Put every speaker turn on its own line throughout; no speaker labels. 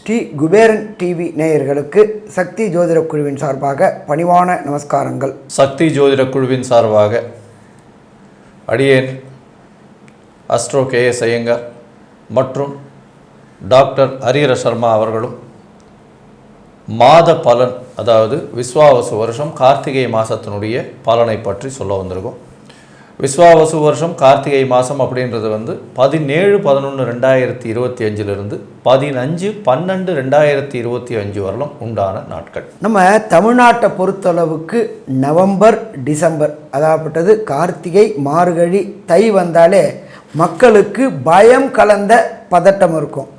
Sri Kuberan TV நேயர்களுக்கு சக்தி ஜோதிட குழுவின் சார்பாக பணிவான நமஸ்காரங்கள்.
சக்தி ஜோதிட குழுவின் சார்பாக அடியேன் அஸ்ட்ரோ கே எஸ் ஐயங்கர் மற்றும் டாக்டர் ஹரிஹர சர்மா அவர்களும் மாத பலன் அதாவது விஸ்வாவசு வருஷம் கார்த்திகை மாதத்தினுடைய பலனை பற்றி சொல்ல வந்திருக்கோம். விஸ்வாவசு வருஷம் கார்த்திகை மாதம் அப்படின்றது வந்து பதினேழு பதினொன்று ரெண்டாயிரத்தி இருபத்தி அஞ்சிலிருந்து பதினஞ்சு பன்னெண்டு ரெண்டாயிரத்தி இருபத்தி அஞ்சு வரலும் உண்டான நாட்கள்.
நம்ம தமிழ்நாட்டை பொறுத்தளவுக்கு நவம்பர் டிசம்பர் அதாகப்பட்டது கார்த்திகை மார்கழி தை வந்தாலே மக்களுக்கு பயம் கலந்த பதட்டம் இருக்கும்.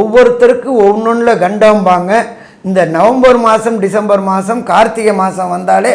ஒவ்வொருத்தருக்கு ஒவ்வொன்றில் கண்டம்பாங்க இந்த நவம்பர் மாதம் டிசம்பர் மாதம் கார்த்திகை மாதம் வந்தாலே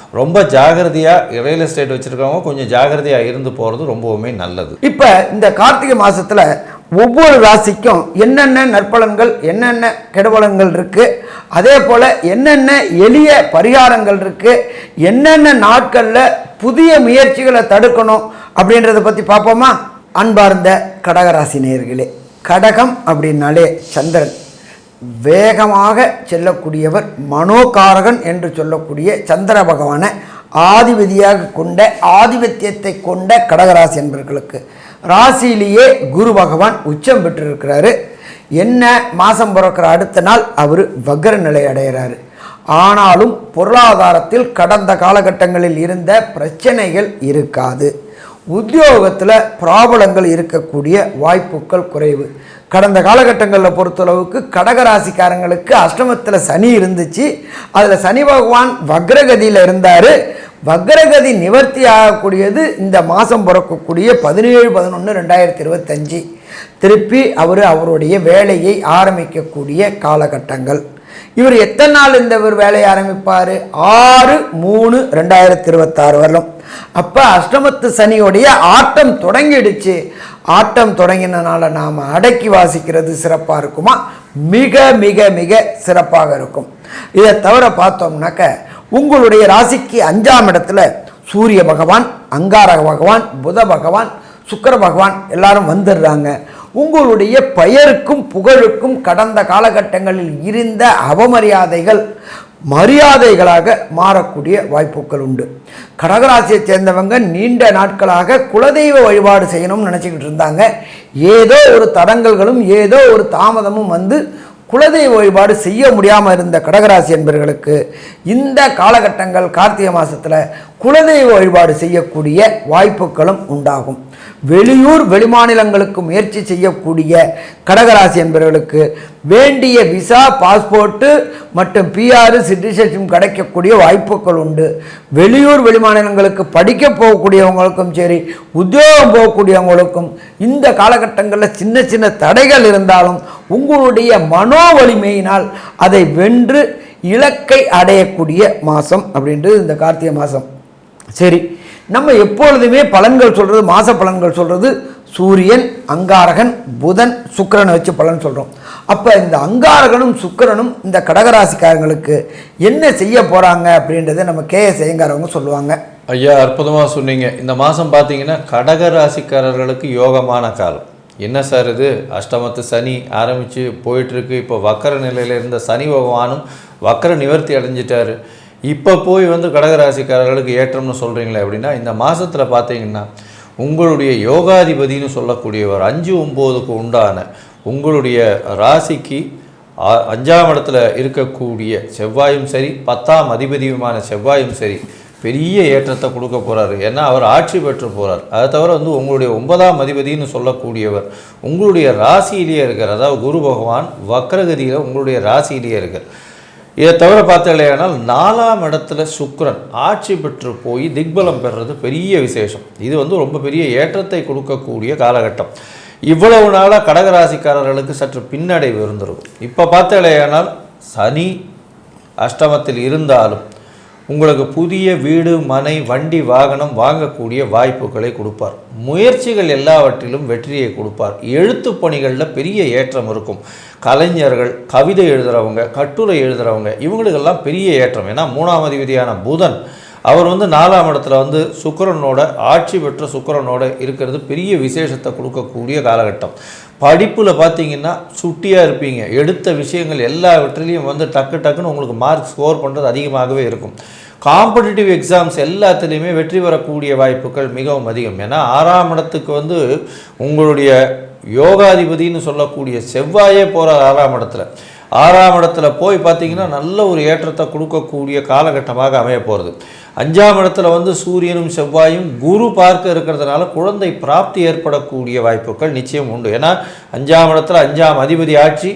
ரொம்ப ஜாகிரதையாக ரியல் எஸ்டேட் வச்சுருக்கவங்க கொஞ்சம் ஜாகிரதையாக இருந்து போகிறது ரொம்பவுமே நல்லது.
இப்போ இந்த கார்த்திகை மாதத்தில் ஒவ்வொரு ராசிக்கும் என்னென்ன நற்பலன்கள் என்னென்ன கெடுபலன்கள் இருக்குது அதே போல் என்னென்ன எளிய பரிகாரங்கள் இருக்குது என்னென்ன நாட்களில் புதிய முயற்சிகளை தடுக்கணும் அப்படின்றத பற்றி பார்ப்போமா? அன்பார்ந்த கடகராசி நேர்களே கடகம் அப்படின்னாலே சந்திரன். வேகமாக செல்லக்கூடியவர் மனோகாரகன் என்று சொல்லக்கூடிய சந்திர பகவானை ஆதிபதியாக கொண்ட ஆதிபத்தியத்தை கொண்ட கடகராசி என்பவர்களுக்கு ராசியிலேயே குரு பகவான் உச்சம் பெற்றிருக்கிறாரு. என்ன மாதம் பிறக்கிற அடுத்த நாள் அவர் வக்ர நிலை அடைகிறாரு. ஆனாலும் பொருளாதாரத்தில் கடந்த காலகட்டங்களில் இருந்த பிரச்சனைகள் இருக்காது. உத்தியோகத்தில் ப்ராப்ளங்கள் இருக்கக்கூடிய வாய்ப்புகள் குறைவு. கடந்த காலகட்டங்களில் பொறுத்தளவுக்கு கடகராசிக்காரங்களுக்கு அஷ்டமத்தில் சனி இருந்துச்சு. அதில் சனி பகவான் வக்ரகதியில் இருந்தார். வக்ரகதி நிவர்த்தி ஆகக்கூடியது இந்த மாதம் பிறக்கக்கூடிய பதினேழு பதினொன்று ரெண்டாயிரத்தி இருபத்தஞ்சி. திருப்பி அவர் அவருடைய வேலையை ஆரம்பிக்கக்கூடிய காலகட்டங்கள். இவர் எத்தனை நாள் இந்த இவர் வேலையை ஆரம்பிப்பார்? ஆறு மூணு ரெண்டாயிரத்தி இருபத்தாறு வரலும். அப்போ அஷ்டமத்து சனியோடைய ஆட்டம் தொடங்கிடுச்சு. ஆட்டம் தொடங்கினனால நாம் அடக்கி வாசிக்கிறது சிறப்பாக இருக்குமா? மிக மிக மிக சிறப்பாக இருக்கும். இதை தவிர பார்த்தோம்னாக்க உங்களுடைய ராசிக்கு அஞ்சாம் இடத்துல சூரிய பகவான் அங்காரக பகவான் புத பகவான் சுக்கர பகவான் எல்லாரும் வந்துடுறாங்க. உங்களுடைய பெயருக்கும் புகழுக்கும் கடந்த காலகட்டங்களில் இருந்த அவமரியாதைகள் மரியாதைகளாக மாறக்கூடிய வாய்ப்புகள் உண்டு. கடகராசியை சேர்ந்தவங்க நீண்ட நாட்களாக குலதெய்வ வழிபாடு செய்யணும்னு நினச்சிக்கிட்டு இருந்தாங்க. ஏதோ ஒரு தடங்கல்களும் ஏதோ ஒரு தாமதமும் வந்து குலதெய்வ வழிபாடு செய்ய முடியாமல் இருந்த கடகராசி என்பவர்களுக்கு இந்த காலகட்டங்கள் கார்த்திகை மாதத்தில் குலதெய்வ வழிபாடு செய்யக்கூடிய வாய்ப்புகளும் உண்டாகும். வெளியூர் வெளிமாநிலங்களுக்கு முயற்சி செய்யக்கூடிய கடகராசி என்பவர்களுக்கு வேண்டிய விசா பாஸ்போர்ட்டு மற்றும் பிஆர் சிட்டிசன்ஷிப் கிடைக்கக்கூடிய வாய்ப்புகள் உண்டு. வெளியூர் வெளிமாநிலங்களுக்கு படிக்க போகக்கூடியவங்களுக்கும் சரி உத்தியோகம் போகக்கூடியவங்களுக்கும் இந்த காலகட்டங்களில் சின்ன சின்ன தடைகள் இருந்தாலும் உங்களுடைய மனோ வலிமையினால் அதை வென்று இலக்கை அடையக்கூடிய மாதம் அப்படின்றது இந்த கார்த்திகை மாதம் சரி நம்ம எப்பொழுதுமே பலன்கள் சொல்கிறது மாச பலன்கள் சொல்கிறது சூரியன் அங்காரகன் புதன் சுக்கரனை வச்சு பலன் சொல்கிறோம் அப்போ இந்த அங்காரகனும் சுக்கிரனும் இந்த கடகராசிக்காரங்களுக்கு என்ன செய்ய போகிறாங்க அப்படின்றத நம்ம கே எஸ் ஐயங்காரவங்க சொல்லுவாங்க.
ஐயா அற்புதமாக சொன்னீங்க. இந்த மாதம் பார்த்தீங்கன்னா கடக ராசிக்காரர்களுக்கு யோகமான காலம். என்ன சார் இது? அஷ்டமத்து சனி ஆரம்பித்து போயிட்டுருக்கு இப்போ வக்கர நிலையில் இருந்த சனி பகவானும் வக்கர நிவர்த்தி அடைஞ்சிட்டாரு. இப்போ போய் வந்து கடக ராசிக்காரர்களுக்கு ஏற்றம்னு சொல்கிறீங்களே அப்படின்னா இந்த மாதத்தில் பார்த்தீங்கன்னா உங்களுடைய யோகாதிபதினு சொல்லக்கூடியவர் அஞ்சு ஒம்போதுக்கு உண்டான உங்களுடைய ராசிக்கு அஞ்சாம் இடத்துல இருக்கக்கூடிய செவ்வாயும் சரி பத்தாம் அதிபதியுமான செவ்வாயும் சரி பெரிய ஏற்றத்தை கொடுக்க போகிறாரு ஏன்னா அவர் ஆட்சி பெற்று போகிறார் அதை தவிர வந்து உங்களுடைய ஒன்பதாம் அதிபதினு சொல்லக்கூடியவர் உங்களுடைய ராசியிலேயே இருக்கார். அதாவது குரு பகவான் வக்ரகதியில் உங்களுடைய ராசியிலேயே இருக்கார். இதை தவிர பார்த்தீங்களேனால் நாலாம் இடத்துல சுக்ரன் ஆட்சி பெற்று போய் திக்பலம் பெறுறது பெரிய விசேஷம். இது வந்து ரொம்ப பெரிய ஏற்றத்தை கொடுக்கக்கூடிய காலகட்டம். இவ்வளவு நாளாக கடகராசிக்காரர்களுக்கு சற்று பின்னடைவு இருந்திருக்கும். இப்போ பார்த்தீங்களேனால் சனி அஷ்டமத்தில் இருந்தாலும் உங்களுக்கு புதிய வீடு மனை வண்டி வாகனம் வாங்கக்கூடிய வாய்ப்புகளை கொடுப்பார். முயற்சிகள் எல்லாவற்றிலும் வெற்றியை கொடுப்பார். எழுத்து பணிகளில் பெரிய ஏற்றம் இருக்கும். கலைஞர்கள் கவிதை எழுதுகிறவங்க கட்டுரை எழுதுகிறவங்க இவங்களுக்கெல்லாம் பெரிய ஏற்றம். ஏன்னா மூணாம் அதிபதியான புதன் அவர் வந்து நாலாம் இடத்துல வந்து சுக்கரனோட ஆட்சி பெற்ற சுக்கரனோட இருக்கிறது பெரிய விசேஷத்தை கொடுக்கக்கூடிய காலகட்டம். படிப்பில் பார்த்தீங்கன்னா சுட்டியாக இருப்பீங்க. எடுத்த விஷயங்கள் எல்லாவற்றிலையும் வந்து டக்கு டக்குன்னு உங்களுக்கு மார்க் ஸ்கோர் பண்ணுறது அதிகமாகவே இருக்கும். காம்படிட்டிவ் எக்ஸாம்ஸ் எல்லாத்துலேயுமே வெற்றி பெறக்கூடிய வாய்ப்புகள் மிகவும் அதிகம். ஏன்னா ஆறாம் இடத்துக்கு வந்து உங்களுடைய யோகாதிபதின்னு சொல்லக்கூடிய செவ்வாயே போகிற ஆறாம் இடத்துல. ஆறாம் இடத்துல போய் பார்த்தீங்கன்னா நல்ல ஒரு ஏற்றத்தை கொடுக்கக்கூடிய காலகட்டமாக அமைய போகிறது அஞ்சாம் இடத்துல வந்து சூரியனும் செவ்வாயும் குரு பார்க்க இருக்கிறதுனால குழந்தை பிராப்தி ஏற்படக்கூடிய வாய்ப்புகள் நிச்சயம் உண்டு. ஏன்னா அஞ்சாம் இடத்துல அஞ்சாம் அதிபதி ஆட்சி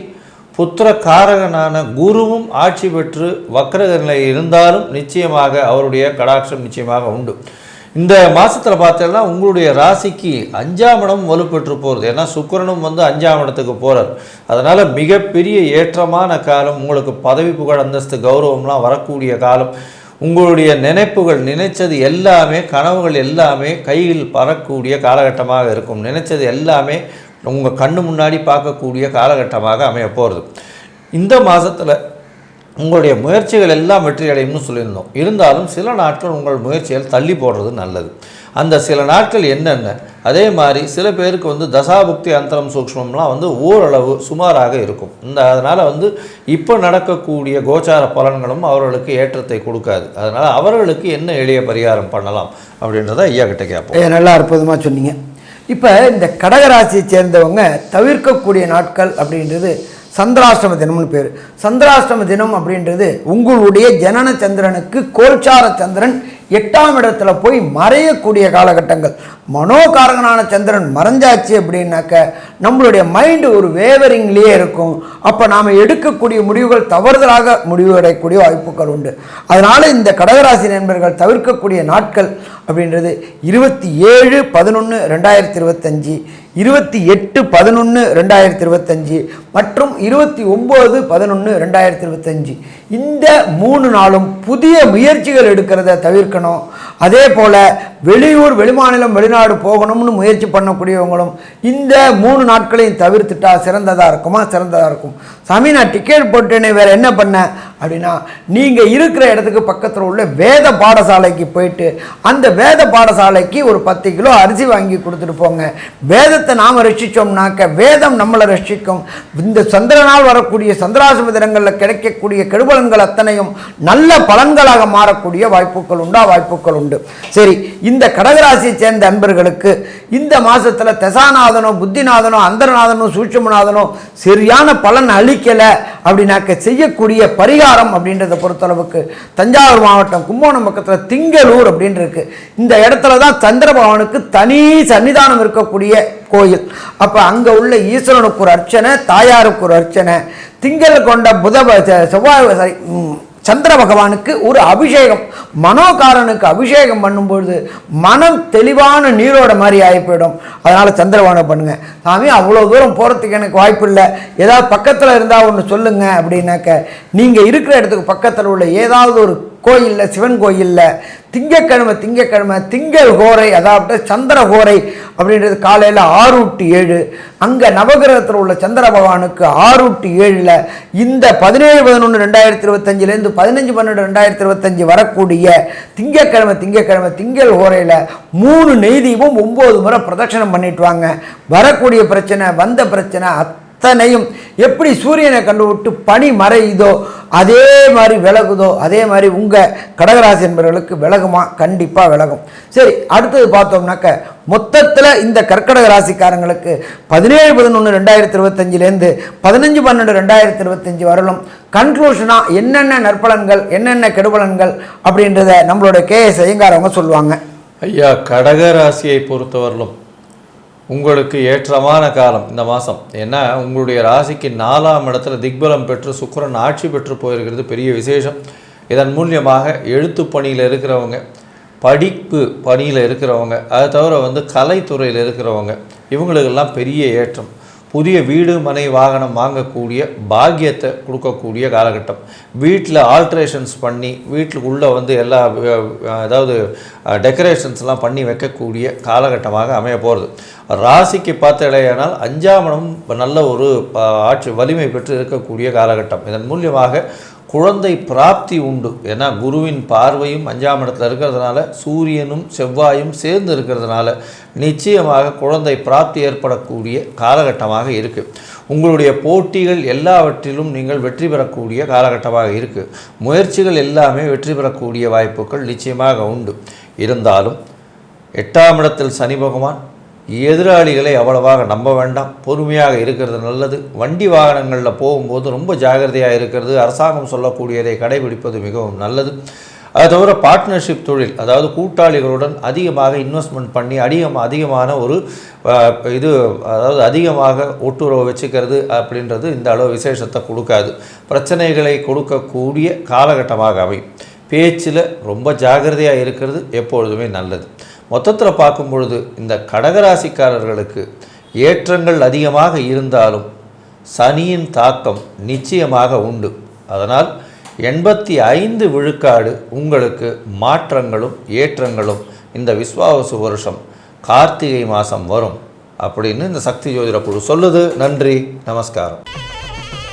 புத்திர காரகனான குருவும் ஆட்சி பெற்று வக்ரக நிலையில் இருந்தாலும் நிச்சயமாக அவருடைய கடாட்சம் நிச்சயமாக உண்டு. இந்த மாதத்தில் பார்த்தோன்னா உங்களுடைய ராசிக்கு அஞ்சாம் இடம் வலுப்பெற்று போகிறது ஏன்னா சுக்கிரனும் வந்து அஞ்சாம் இடத்துக்கு போகிறார் அதனால் மிகப்பெரிய ஏற்றமான காலம் உங்களுக்கு பதவி புகழ் அந்தஸ்து கௌரவம்லாம் வரக்கூடிய காலம். உங்களுடைய நினைப்புகள் நினைச்சது எல்லாமே கனவுகள் எல்லாமே கையில் பறக்கூடிய காலகட்டமாக இருக்கும். நினைச்சது எல்லாமே உங்கள் கண்ணு முன்னாடி பார்க்கக்கூடிய காலகட்டமாக அமைய போகிறது இந்த மாதத்தில் உங்களுடைய முயற்சிகள் எல்லாம் வெற்றி அடையும்னு சொல்லியிருந்தோம். இருந்தாலும் சில நாட்கள் உங்கள் முயற்சிகள் தள்ளி போடுறது நல்லது. அந்த சில நாட்கள் என்னென்ன? அதே மாதிரி சில பேருக்கு வந்து தசாபுக்தி அந்தரம் சூக்ஷ்மம்லாம் வந்து ஓரளவு சுமாராக இருக்கும். இந்த அதனால் வந்து இப்போ நடக்கக்கூடிய கோச்சார பலன்களும் அவர்களுக்கு ஏற்றத்தை கொடுக்காது. அதனால் அவர்களுக்கு என்ன எளிய பரிகாரம் பண்ணலாம் அப்படின்றத ஐயா கிட்ட கேட்போம்.
நல்லா அற்புதமாக சொன்னீங்க. இப்போ இந்த கடகராசியை சேர்ந்தவங்க தவிர்க்கக்கூடிய நாட்கள் அப்படின்றது சந்திராஷ்டம தினம்னு பேர். சந்திராஷ்டம தினம் அப்படின்றது உங்களுடைய ஜனன சந்திரனுக்கு கோல்சார சந்திரன் எட்டாம் இடத்துல போய் மறையக்கூடிய காலகட்டங்கள். மனோகாரகனான சந்திரன் மறைஞ்சாச்சு அப்படின்னாக்க நம்மளுடைய மைண்டு ஒரு வேவரிங்லேயே இருக்கும். அப்போ நாம் எடுக்கக்கூடிய முடிவுகள் தவறுதலாக முடிவடையக்கூடிய வாய்ப்புகள் உண்டு. அதனால் இந்த கடகராசி நண்பர்கள் தவிர்க்கக்கூடிய நாட்கள் அப்படின்றது இருபத்தி ஏழு பதினொன்று ரெண்டாயிரத்தி இருபத்தஞ்சி. இருபத்தி எட்டு பதினொன்று ரெண்டாயிரத்தி இருபத்தஞ்சி மற்றும் இருபத்தி ஒம்பது பதினொன்று ரெண்டாயிரத்தி இருபத்தஞ்சி. இந்த மூணு நாளும் புதிய முயற்சிகள் எடுக்கிறத தவிர்க்கணும். அதே போல் வெளியூர் வெளிமாநிலம் வெளிநாடு போகணும்னு முயற்சி பண்ணக்கூடியவங்களும் இந்த மூணு நாட்களையும் தவிர்த்துட்டா சிறந்ததாக இருக்குமா? சிறந்ததாக இருக்கும். சாமி நான் டிக்கெட் போட்டேனே வேறு என்ன பண்ணேன் அப்படின்னா நீங்கள் இருக்கிற இடத்துக்கு பக்கத்தில் உள்ள வேத பாடசாலைக்கு போயிட்டு அந்த வேத பாடசாலைக்கு ஒரு பத்து கிலோ அரிசி வாங்கி கொடுத்துட்டு போங்க. வேதத்தை நாம் ரசித்தோம்னாக்க வேதம் நம்மளை ரசிக்கும். இந்த சந்திரனால் வரக்கூடிய சந்திராசிரம தினங்களில் கிடைக்கக்கூடிய கெடுபலன்கள் அத்தனையும் நல்ல பலன்களாக மாறக்கூடிய வாய்ப்புகள் உண்டா? வாய்ப்புகள் உண்டு. சரி இந்த கடகராசியை சேர்ந்த அன்பர்களுக்கு இந்த மாதத்தில் தசாநாதனோ புத்திநாதனோ அந்தரநாதனோ சூட்சமநாதனோ சரியான பலன் அளிக்கலை அப்படின்னாக்க செய்யக்கூடிய பரிகாரம் அப்படின்றத பொறுத்தளவுக்கு தஞ்சாவூர் மாவட்டம் கும்போணம் பக்கத்தில் திங்களூர் அப்படின்னு இந்த இடத்துல தான் சந்திரபவனுக்கு தனி சன்னிதானம் இருக்கக்கூடிய கோயில். அப்போ அங்கே உள்ள ஈஸ்வரனுக்கு ஒரு அர்ச்சனை தாயாருக்கு ஒரு அர்ச்சனை திங்கள் கொண்ட புத செவ்வாய் sorry, சந்திர பகவானுக்கு ஒரு அபிஷேகம். மனோகாரனுக்கு அபிஷேகம் பண்ணும்பொழுது மனம் தெளிவான நீரோட மாதிரி ஆகி போயிடும். அதனால் சந்திரபானை பண்ணுங்க. சாமி அவ்வளோ தூரம் போகிறதுக்கு எனக்கு வாய்ப்பு இல்லை. ஏதாவது பக்கத்தில் இருந்தால் ஒன்று சொல்லுங்க அப்படின்னாக்க நீங்கள் இருக்கிற இடத்துக்கு பக்கத்தில் உள்ள ஏதாவது ஒரு கோயிலில் சிவன் கோயிலில் திங்கக்கிழமை திங்கக்கிழமை திங்கள் கோரை அதாவது சந்திர கோரை அப்படின்றது காலையில் ஆறு டு ஏழு. அங்கே நவகிரகத்தில் உள்ள சந்திர பகவானுக்கு ஆறு டு ஏழில் இந்த பதினேழு பதினொன்று ரெண்டாயிரத்தி இருபத்தஞ்சிலேருந்து பதினஞ்சு பன்னெண்டு ரெண்டாயிரத்தி இருபத்தஞ்சி வரக்கூடிய திங்கக்கிழமை திங்கக்கிழமை திங்கள் கோரையில் மூணு நெய்தீபம் ஒம்பது முறை பிரதட்சணம் பண்ணிட்டு வாங்க. வரக்கூடிய பிரச்சனை வந்த பிரச்சனை அத்தனையும் எப்படி சூரியனை கண்டுவிட்டு பனி மறையுதோ அதே மாதிரி விலகுதோ அதே மாதிரி உங்கள் கடகராசி என்பவர்களுக்கு விலகுமா? கண்டிப்பாக விலகும். சரி அடுத்தது பார்த்தோம்னாக்க மொத்தத்தில் இந்த கர்க்கடக ராசிக்காரங்களுக்கு பதினேழு பதினொன்று ரெண்டாயிரத்தி இருபத்தஞ்சிலேருந்து பதினஞ்சு பன்னெண்டு ரெண்டாயிரத்தி இருபத்தஞ்சி வரலும் கன்க்ளூஷனாக என்னென்ன நற்பலன்கள் என்னென்ன கெடுபலன்கள் அப்படின்றத நம்மளோட கே எஸ் ஐயங்காரவங்க சொல்லுவாங்க.
ஐயா கடக ராசியை பொறுத்தவரையிலும் உங்களுக்கு ஏற்றமான காலம் இந்த மாதம் ஏன்னா உங்களுடைய ராசிக்கு நாலாம் இடத்துல திக்பலம் பெற்று சுக்கிரன் ஆட்சி பெற்று போயிருக்கிறது பெரிய விசேஷம். இதன் மூலியமாக எழுத்து பணியில் இருக்கிறவங்க படிப்பு பணியில் இருக்கிறவங்க அதை தவிர வந்து கலைத்துறையில் இருக்கிறவங்க இவங்களுக்கெல்லாம் பெரிய ஏற்றம். புதிய வீடு மனை வாகனம் வாங்கக்கூடிய பாக்கியத்தை கொடுக்கக்கூடிய காலகட்டம். வீட்டில் ஆல்ட்ரேஷன்ஸ் பண்ணி வீட்டுக்குள்ளே வந்து எல்லா அதாவது டெக்கரேஷன்ஸ்லாம் பண்ணி வைக்கக்கூடிய காலகட்டமாக அமைய போகிறது. ராசிக்கு பார்த்தடையானால் அஞ்சாம் இடம் நல்ல ஒரு ஆட்சி வலிமை பெற்று இருக்கக்கூடிய காலகட்டம். இதன் மூலியமாக குழந்தை பிராப்தி உண்டு. ஏன்னா குருவின் பார்வையும் அஞ்சாம் இடத்துல இருக்கிறதுனால சூரியனும் செவ்வாயும் சேர்ந்து இருக்கிறதுனால நிச்சயமாக குழந்தை பிராப்தி ஏற்படக்கூடிய காலகட்டமாக இருக்குது உங்களுடைய போட்டிகள் எல்லாவற்றிலும் நீங்கள் வெற்றி பெறக்கூடிய காலகட்டமாக இருக்குது முயற்சிகள் எல்லாமே வெற்றி பெறக்கூடிய வாய்ப்புகள் நிச்சயமாக உண்டு. இருந்தாலும் எட்டாம் இடத்தில் சனி பகவான் எதிராளிகளை அவ்வளவாக நம்ப வேண்டாம். பொறுமையாக இருக்கிறது நல்லது. வண்டி வாகனங்களில் போகும்போது ரொம்ப ஜாகிரதையாக இருக்கிறது. அரசாங்கம் சொல்லக்கூடியதை கடைபிடிப்பது மிகவும் நல்லது. அது தவிர பார்ட்னர்ஷிப் தொழில் அதாவது கூட்டாளிகளுடன் அதிகமாக இன்வெஸ்ட்மெண்ட் பண்ணி அதிகம் அதிகமான ஒரு இது அதாவது அதிகமாக ஒட்டுறவு வச்சுக்கிறது அப்படின்றது இந்த அளவு விசேஷத்தை கொடுக்காது. பிரச்சனைகளை கொடுக்கக்கூடிய காலகட்டமாக அமையும் பேச்சில் ரொம்ப ஜாகிரதையாக இருக்கிறது எப்பொழுதுமே நல்லது. மொத்தத்தில் பார்க்கும் பொழுது இந்த கடகராசிக்காரர்களுக்கு ஏற்றங்கள் அதிகமாக இருந்தாலும் சனியின் தாக்கம் நிச்சயமாக உண்டு. அதனால் எண்பத்தி ஐந்து விழுக்காடு உங்களுக்கு மாற்றங்களும் ஏற்றங்களும் இந்த விஸ்வாவசு வருஷம் கார்த்திகை மாதம் வரும். அப்படின்னு இந்த சக்தி ஜோதிட குழு சொல்லுது. நன்றி. நமஸ்காரம்.